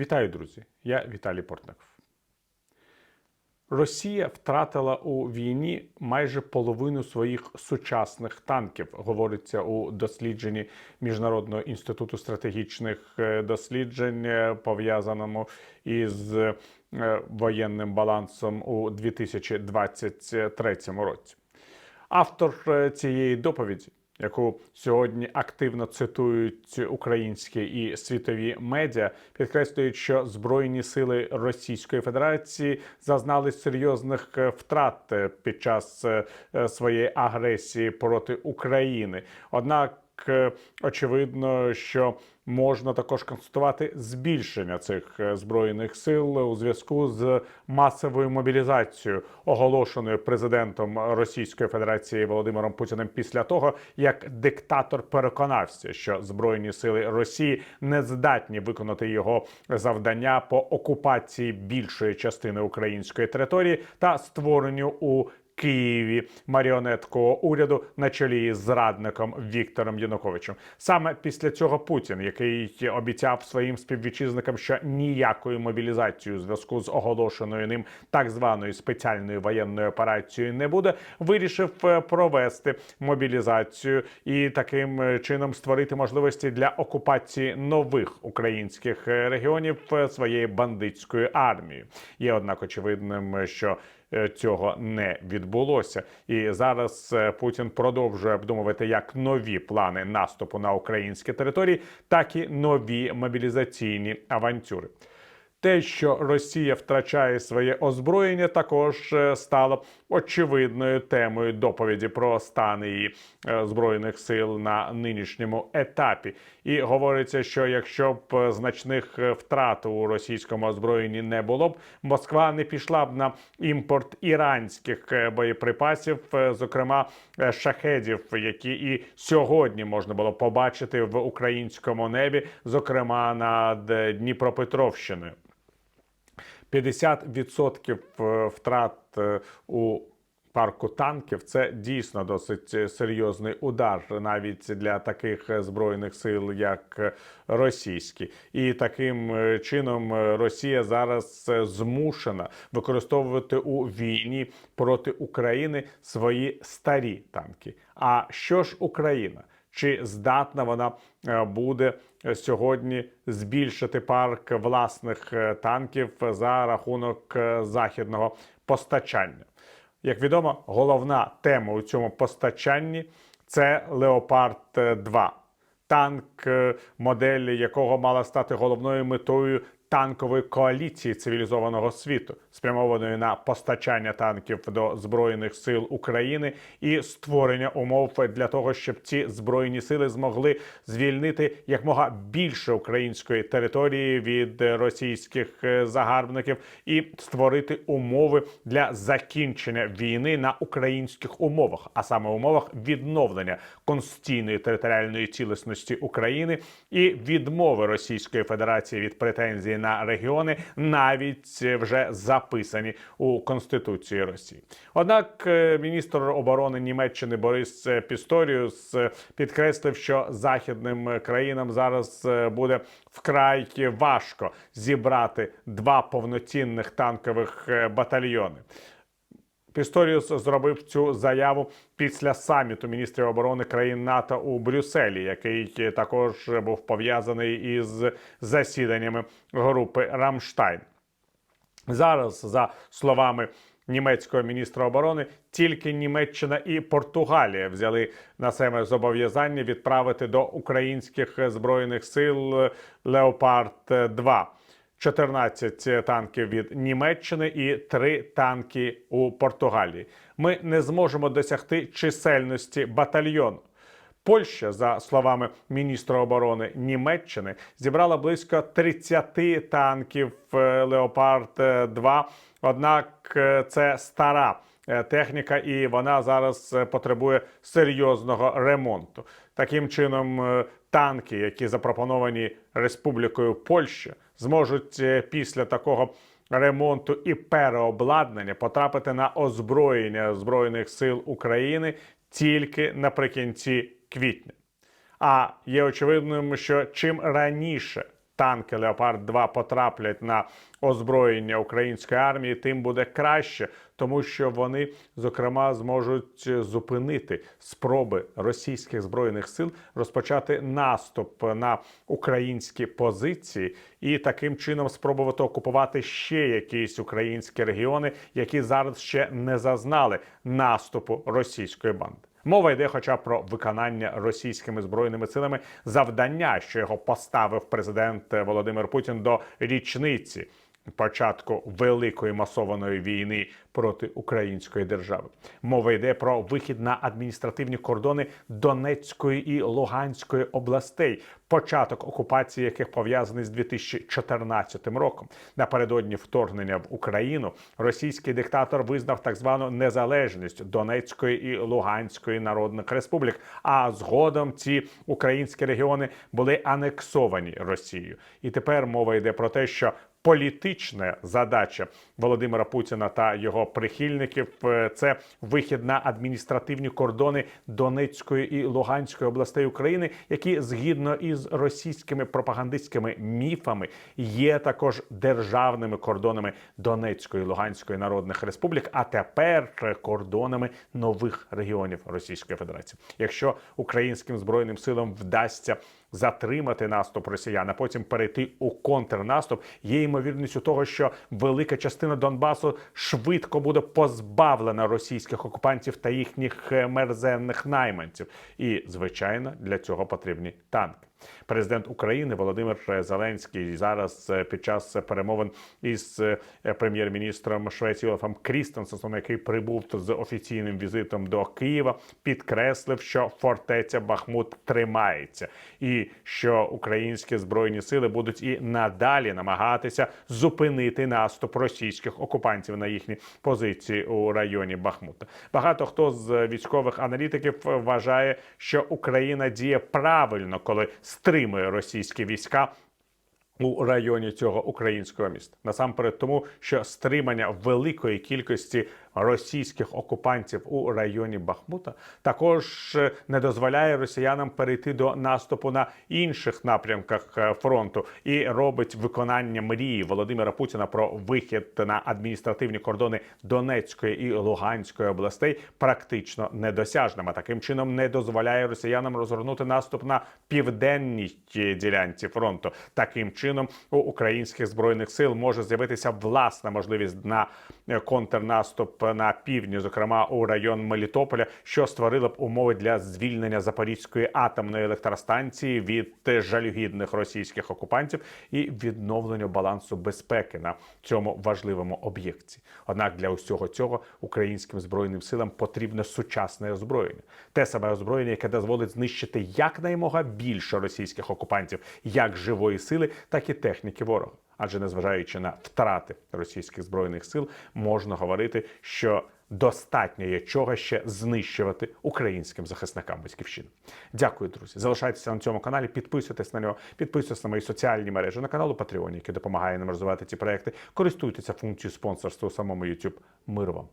Вітаю, друзі! Я Віталій Портников. Росія втратила у війні майже половину своїх сучасних танків, говориться у дослідженні Міжнародного інституту стратегічних е, досліджень, е, пов'язаному із е, воєнним балансом у 2023 році. Автор цієї доповіді, яку сьогодні активно цитують українські і світові медіа, підкреслюють, що збройні сили Російської Федерації зазнали серйозних е, втрат е, під час е, своєї агресії проти України. Однак очевидно, що можна також констатувати збільшення цих е, збройних сил у зв'язку з масовою мобілізацією, оголошеною президентом Російської Федерації Володимиром Путіним після того, як диктатор переконався, що збройні сили Росії не здатні виконати його завдання по окупації більшої частини української території та створенню у Києві маріонеткового уряду на чолі з зрадником Віктором Януковичем. Саме після цього Путін, який обіцяв своїм співвітчизникам, що ніякої мобілізації у зв'язку з оголошеною ним так званою спеціальною воєнною операцією не буде, вирішив е, провести мобілізацію і таким е, чином створити можливості для окупації нових українських регіонів е, своєю бандитською армією. Є однак очевидним, що цього не відбулося. І зараз е, Путін продовжує обдумувати як нові плани наступу на українські території, так і нові мобілізаційні авантюри. Те, що Росія втрачає своє озброєння, також е, стало очевидною темою доповіді про стан її е, збройних сил на нинішньому етапі. І говориться, що якщо б е, значних втрат у російському озброєнні не було б, Москва не пішла б на імпорт іранських боєприпасів, зокрема шахедів, які і сьогодні можна було побачити в українському небі, зокрема над Дніпропетровщиною. 50% е, втрат е, у парку танків це дійсно досить серйозний удар навіть для таких збройних сил, як російські, і таким е, чином Росія зараз змушена використовувати у війні проти України свої старі танки. А що ж Україна? Чи здатна вона буде сьогодні збільшити парк власних е, танків за рахунок е, західного постачання? Як відомо, головна тема у цьому постачанні це Леопард 2 танк, моделі, модель якого мала стати головною метою танкової коаліції цивілізованого світу, спрямованої на постачання танків до збройних сил України і створення умов для того, щоб ці збройні сили змогли звільнити якмога більше української території від російських е, загарбників і створити умови для закінчення війни на українських умовах, а саме умовах відновлення конституційної територіальної цілісності України і відмови Російської Федерації від претензій на регіони, навіть е, вже записані у Конституції Росії. Однак е, міністр оборони Німеччини Борис е, Пісторіус підкреслив, що західним країнам зараз буде вкрай важко зібрати два повноцінних танкових батальйони. Пісторіус зробив цю заяву після саміту міністрів оборони країн НАТО у Брюсселі, який також був пов'язаний із засіданнями групи Рамштайн. Зараз, за словами німецького міністра оборони, тільки Німеччина і Португалія взяли на себе зобов'язання відправити до українських збройних сил Леопард 2 14 танків від Німеччини і 3 танки у Португалії. Ми не зможемо досягти чисельності батальйону. Польща, за словами міністра оборони Німеччини, зібрала близько 30 танків е, Леопард 2 Однак е, це стара техніка, і вона зараз е, потребує серйозного ремонту. Таким чином, е, танки, які запропоновані Республікою Польща, зможуть е, після такого ремонту і переобладнання потрапити на озброєння збройних сил України тільки наприкінці квітня. А є очевидним, що чим раніше танки Леопард 2 потраплять на озброєння української армії, тим буде краще, тому що вони зокрема зможуть зупинити спроби російських збройних сил розпочати наступ на українські позиції і таким чином спробувати окупувати ще якісь українські регіони, які зараз ще не зазнали наступу російської банди. Мова йде, хоча про виконання російськими збройними силами завдання, що його поставив президент Володимир Путін до річниці початку великої масованої війни проти української держави. Мова йде про вихід на адміністративні кордони Донецької і Луганської областей, початок окупації яких пов'язаний з 2014 роком. Напередодні вторгнення в Україну російський диктатор визнав так звану незалежність Донецької і Луганської народних республік. А згодом ці українські регіони були анексовані Росією. І тепер мова йде про те, що Політична задача Володимира Путіна та його прихильників е, це вихід на адміністративні кордони Донецької і Луганської областей України, які згідно із російськими пропагандистськими міфами є також державними кордонами Донецької і Луганської народних республік, а тепер кордонами нових регіонів Російської Федерації. Якщо українським збройним силам вдасться затримати наступ росіян, а потім перейти у контрнаступ, є ймовірністю того, що велика частина Донбасу швидко буде позбавлена російських окупантів та їхніх е, мерзенних найманців. І звичайно для цього потрібні танки. Президент України Володимир Зеленський зараз е, під час перемовин із е, прем'єр-міністром Швеції Олафом Крістенсеном, який прибув з офіційним візитом до Києва, підкреслив, що фортеця Бахмут тримається, і що українські збройні сили будуть і надалі намагатися зупинити наступ російських окупантів на їхні позиції у районі Бахмута. Багато хто з військових аналітиків вважає, що Україна діє правильно, коли стримує російські війська. У районі цього українського міста насамперед, тому що стримання великої кількості російських окупантів у районі Бахмута також е, не дозволяє росіянам перейти до наступу на інших напрямках е, фронту і робить виконання мрії Володимира Путіна про вихід на адміністративні кордони Донецької і Луганської областей практично недосяжним. А таким чином не дозволяє росіянам розгорнути наступ на південній ділянці фронту. Таким чином у українських збройних сил може з'явитися власна можливість на е, на півдні, зокрема у район Мелітополя, що створило б умови для звільнення Запорізької атомної електростанції від жалюгідних російських окупантів і відновлення балансу безпеки на цьому важливому об'єкті. Однак для усього цього українським збройним силам потрібне сучасне озброєння, те саме озброєння, яке дозволить знищити якнаймога більше російських окупантів, як живої сили, так і техніки ворога адже незважаючи на втрати російських збройних сил, можна говорити, що достатньо є чого ще знищувати українським захисникам батьківщини. Дякую, друзі. Залишайтеся на цьому каналі, підписуйтесь на нього, підписуйтесь на мої соціальні мережі на каналу Patreon, який допомагає нам розвивати ці проекти. Користуйтеся функцією спонсорства у самому YouTube. Миру вам!